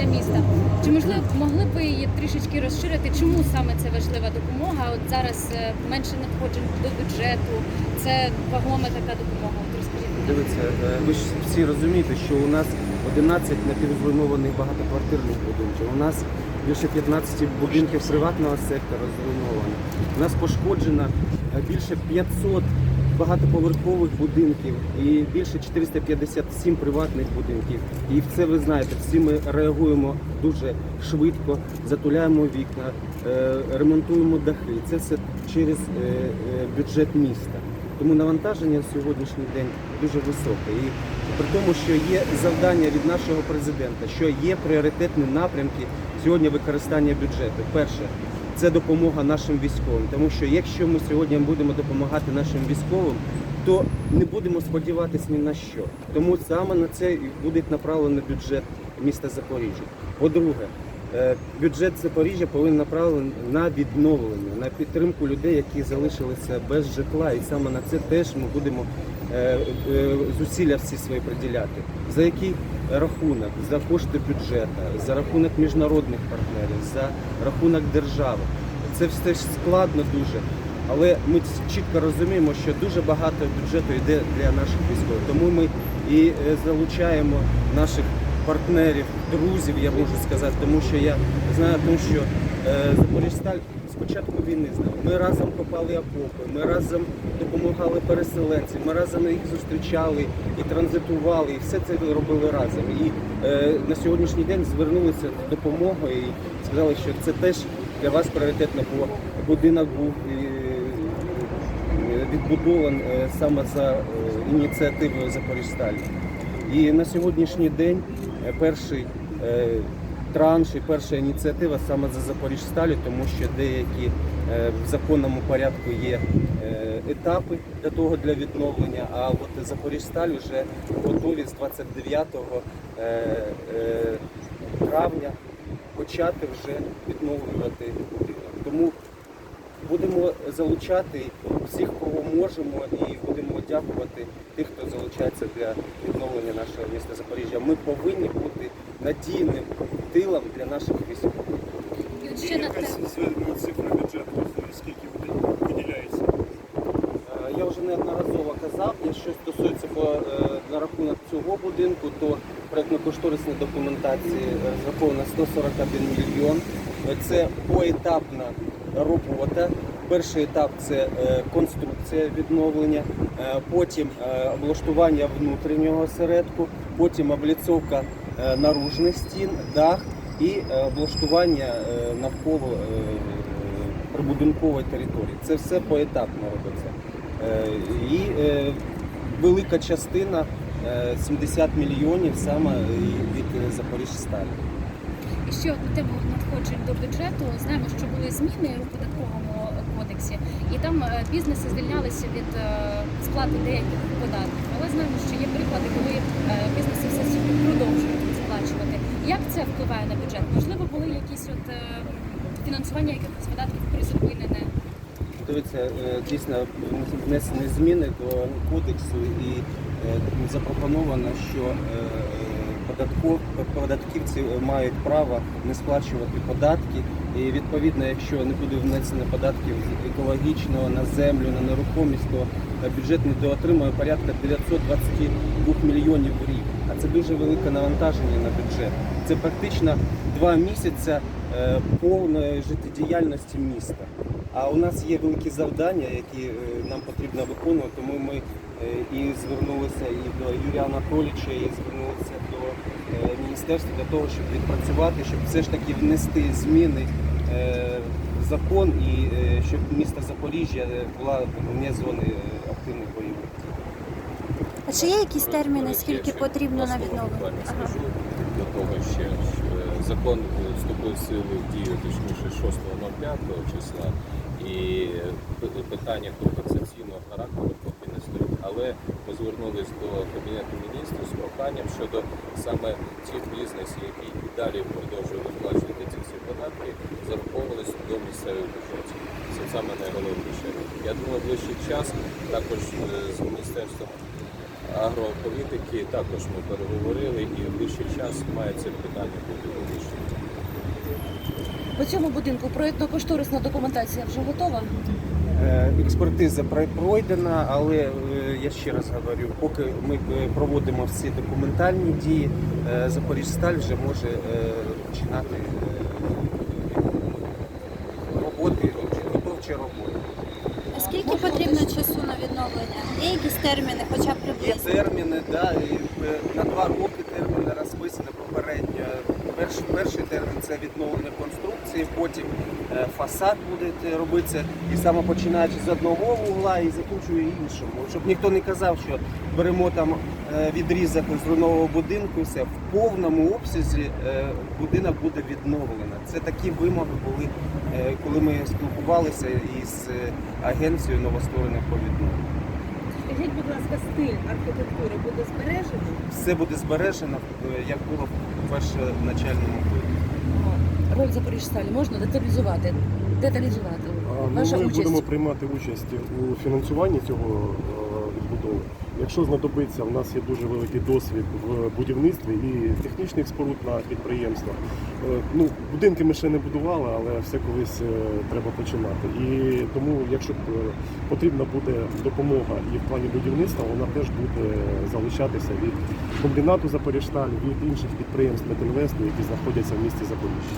для міста. Чи можливо могли б ви її трішечки розширити? Чому саме це важлива допомога? От зараз е, менше надходжень до бюджету, це вагома така допомога. От розкажіть. Дивіться, е, ви ж всі розумієте, що у нас 11 напівзруйнованих багатоквартирних будинків. У нас більше 15 будинків приватного сектора зруйновано. У нас пошкоджено е, більше 500 багатоповерхових будинків і більше 457 приватних будинків. І це ви знаєте, всі ми реагуємо дуже швидко, затуляємо вікна, е, ремонтуємо дахи. Це все через е, е, бюджет міста. Тому навантаження в сьогоднішній день дуже високе. І при тому, що є завдання від нашого президента, що є пріоритетні напрямки сьогодні використання бюджету. Перше це допомога нашим військовим. Тому що якщо ми сьогодні будемо допомагати нашим військовим, то не будемо сподіватися ні на що. Тому саме на це і буде направлений бюджет міста Запоріжжя. По-друге, Бюджет Запоріжжя повинен направлений на відновлення, на підтримку людей, які залишилися без житла. І саме на це теж ми будемо е, е, зусилля всі свої приділяти. За який рахунок? За кошти бюджету, за рахунок міжнародних партнерів, за рахунок держави. Це все складно дуже. Але ми чітко розуміємо, що дуже багато бюджету йде для наших військових. Тому ми і е, залучаємо наших партнерів, друзів, я можу сказати, тому що я знаю, тому що е, Запоріжсталь з початку війни з нами. Ми разом копали окопи, ми разом допомагали переселенцям, ми разом їх зустрічали і транзитували, і все це робили разом. І е, на сьогоднішній день звернулися з допомогою і сказали, що це теж для вас пріоритетно, бо будинок був е, відбудований е, саме за е, ініціативою Запоріжсталі. І на сьогоднішній день перший е, транш і перша ініціатива саме за Запоріжсталі, тому що деякі е, в законному порядку є е, етапи для того для відновлення. А от Запоріжсталь вже готові з 29 е, е, травня почати вже відновлювати будинок. Будемо залучати всіх, кого можемо, і будемо дякувати тих, хто залучається для відновлення нашого міста Запоріжжя. Ми повинні бути надійним тилом для наших військових. Є ще якась зведена цифра бюджету, скільки виділяється? Е, Я вже неодноразово казав, якщо стосується по, е, на рахунок цього будинку, то проєктно-кошторисна документація розрахована 141 мільйон. Е, Це поетапна робота. Перший етап це е, конструкція відновлення, е, потім е, облаштування внутрішнього осередку, потім обліцовка е, наружних стін, дах і е, облаштування е, навколо е, прибудинкової території. Це все поетапно робиться. Е, І е, велика частина е, 70 мільйонів саме від е, Запоріжсталі. Ще от на тему надходжень до бюджету. Знаємо, що були зміни у податковому кодексі, і там е, бізнеси звільнялися від е, сплати деяких податків. Але знаємо, що є приклади, коли е, бізнеси все ж продовжують сплачувати. Як це впливає на бюджет? Можливо, були якісь от фінансування якихось податків призупинене. Дивіться, е, дійсно внесені зміни до кодексу і запропоновано, що податківці мають право не сплачувати податки. І відповідно, якщо не буде внесено податків з екологічного на землю, на нерухомість, то бюджет недоотримує порядка 922 мільйонів в рік. А це дуже велике навантаження на бюджет. Це практично два місяці е, повної життєдіяльності міста. А у нас є великі завдання, які е, нам потрібно виконувати. Тому ми і звернулися і до Юрія Анатолійовича, і звернулися до е, міністерства для того, щоб відпрацювати, щоб все ж таки внести зміни е, в закон і е, щоб місто Запоріжжя е, була не зони е, активних бойових. А чи є якісь терміни, скільки потрібно на відновлення? Ага. до того ще закон вступив в силу в дію точніше 6.05 числа і питання компенсаційного характеру поки не стоїть. Але ми звернулись до кабінету міністрів з проханням щодо саме цих бізнесів, які і далі продовжують виплачувати ці всі податки, зараховувалися до місцевих бюджетів. Це саме найголовніше. Я думаю, ближчий час також е, з міністерством агрополітики також ми переговорили і в ближчий час має це питання бути вирішено. По цьому будинку проєктно-кошторисна документація вже готова. Е, Експертиза пройдена, але е, я ще раз говорю, поки ми е, проводимо всі документальні дії, Запоріжсталь вже може починати роботи, підготовчі роботи. А скільки потрібно часу на відновлення? Є якісь терміни, хоча б Є терміни, да, і на два роки терміни попередньо. Перший, перший термін це відновлення конструкції, потім е, фасад буде робитися і саме починаючи з одного вугла і закінчує іншому. Щоб ніхто не казав, що беремо там е, відрізок з руйнового будинку, все в повному обсязі е, будинок буде відновлено. Це такі вимоги були, е, коли ми спілкувалися із е, агенцією новостворених по відновленню. Скажіть, будь ласка, стиль архітектури буде збережено? все буде збережено, е, як було в першоначальному. Роль Запоріжсталі можна деталізувати. Деталізувати. Ну, Ваша ми участь. будемо приймати участь у фінансуванні цього е. Якщо знадобиться, в нас є дуже великий досвід в будівництві і технічних споруд на підприємствах. Е, Ну, будинки ми ще не будували, але все колись е, треба починати. І тому, якщо е, потрібна буде допомога і в плані будівництва, вона теж буде залучатися від комбінату Запоріжсталь, від інших підприємств Метинвесту, які знаходяться в місті Запоріжжя.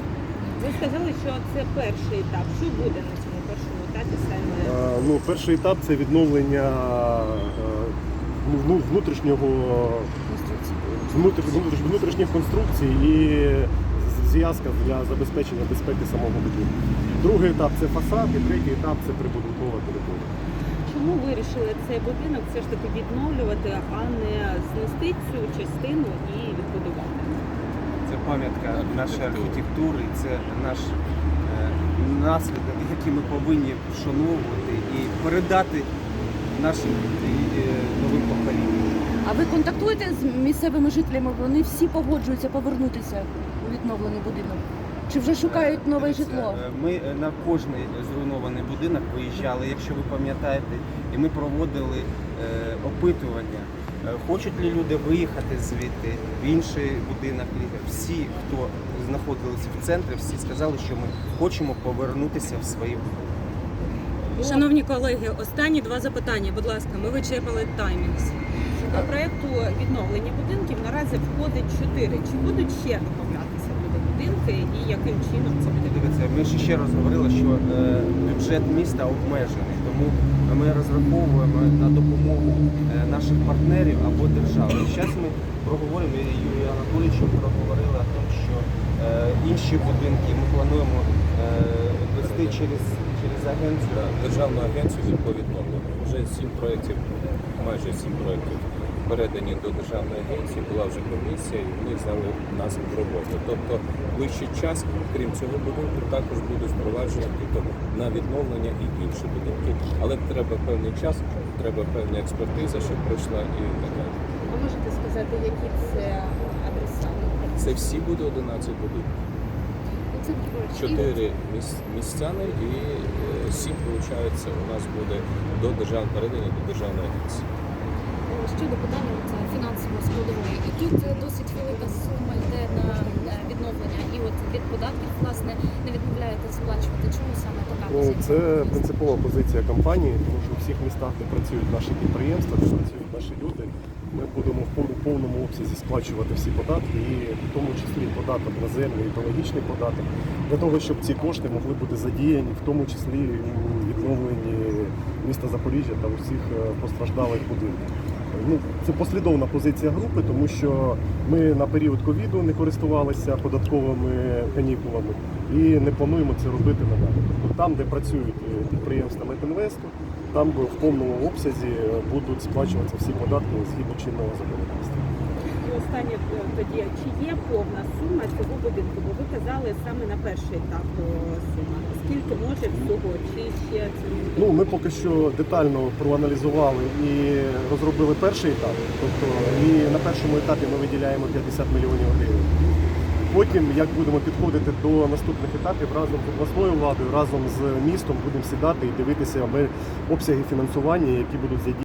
Ви сказали, що це перший етап. Що буде на цьому першому етапі саме? Е, Ну, перший етап це відновлення е, ну, внутрішнього внутр- внутрішніх конструкцій і зв'язка для забезпечення безпеки самого будинку. Другий етап це фасад, і третій етап це прибудинкова територія. Чому вирішили цей будинок все ж таки відновлювати, а не знести цю частину і відбудувати? Це пам'ятка нашої архітектури, це наш е, наслідок, який ми повинні вшановувати і передати нашим е, новим поколінням. А ви контактуєте з місцевими жителями? Вони всі погоджуються повернутися у відновлений будинок? Чи вже шукають нове житло? е, Ми е, на кожний зруйнований будинок виїжджали, якщо ви пам'ятаєте, і ми проводили опитування. Е, Хочуть ли люди виїхати звідти в інший будинок? Всі, хто знаходилися в центрі, всі сказали, що ми хочемо повернутися в свої Шановні колеги, останні два запитання. Будь ласка, ми вичерпали таймінг. До проекту відновлення будинків наразі входить чотири. Чи будуть ще додатися туди будинки і яким чином це буде? Дивіться, ми ще раз говорили, що е, бюджет міста обмежений, тому ми розраховуємо на допомогу е, наших партнерів або держави. Зараз ми проговоримо і Юрію Анатолійовичу проговорили о тому, що е, інші будинки ми плануємо е, вести через, через агенцію. Державну агенцію відповідно. Вже сім проєктів, майже сім проєктів передані до державної агенції, була вже комісія, і вони взяли нас в роботу. Тобто ближчий час, крім цього будинку, також буде впроваджено на відновлення і інші будинки. Але треба певний час, треба певна експертиза, щоб пройшла і так далі. А можете сказати, які це адреса? Це всі буде 11 будинків. Це Чотири міс- містяни і е, сім, виходить, у нас буде до держав передані до державної агенції. Щодо питання от, е, фінансової складової. І тут е, досить велика сума йде на відновлення. І от від податків, власне, не відмовляєте сплачувати. Чому саме така Ну, позиція? це принципова позиція компанії, тому що у всіх містах, де працюють наші підприємства, де працюють наші люди, ми будемо в повному, повному обсязі сплачувати всі податки, і в тому числі податок на землю, екологічний податок, для того, щоб ці кошти могли бути задіяні, в тому числі у відновленні міста Запоріжжя та усіх е, постраждалих будинків. Ну, це послідовна позиція групи, тому що ми на період ковіду не користувалися податковими канікулами і не плануємо це робити надалі. Тобто там, де працюють е, підприємства Метінвесту, там в повному обсязі будуть сплачуватися всі податки згідно чинного законодавства. І останнє е, тоді, чи є повна сума цього будинку? Бо ви казали саме на перший етап о, сума. Скільки може всього? Чи ще це не Ну, ми поки що детально проаналізували і розробили перший етап. Тобто і на першому етапі ми виділяємо 50 мільйонів гривень. Потім, як будемо підходити до наступних етапів, разом з обласною владою, разом з містом будемо сідати і дивитися обсяги фінансування, які будуть задіяні.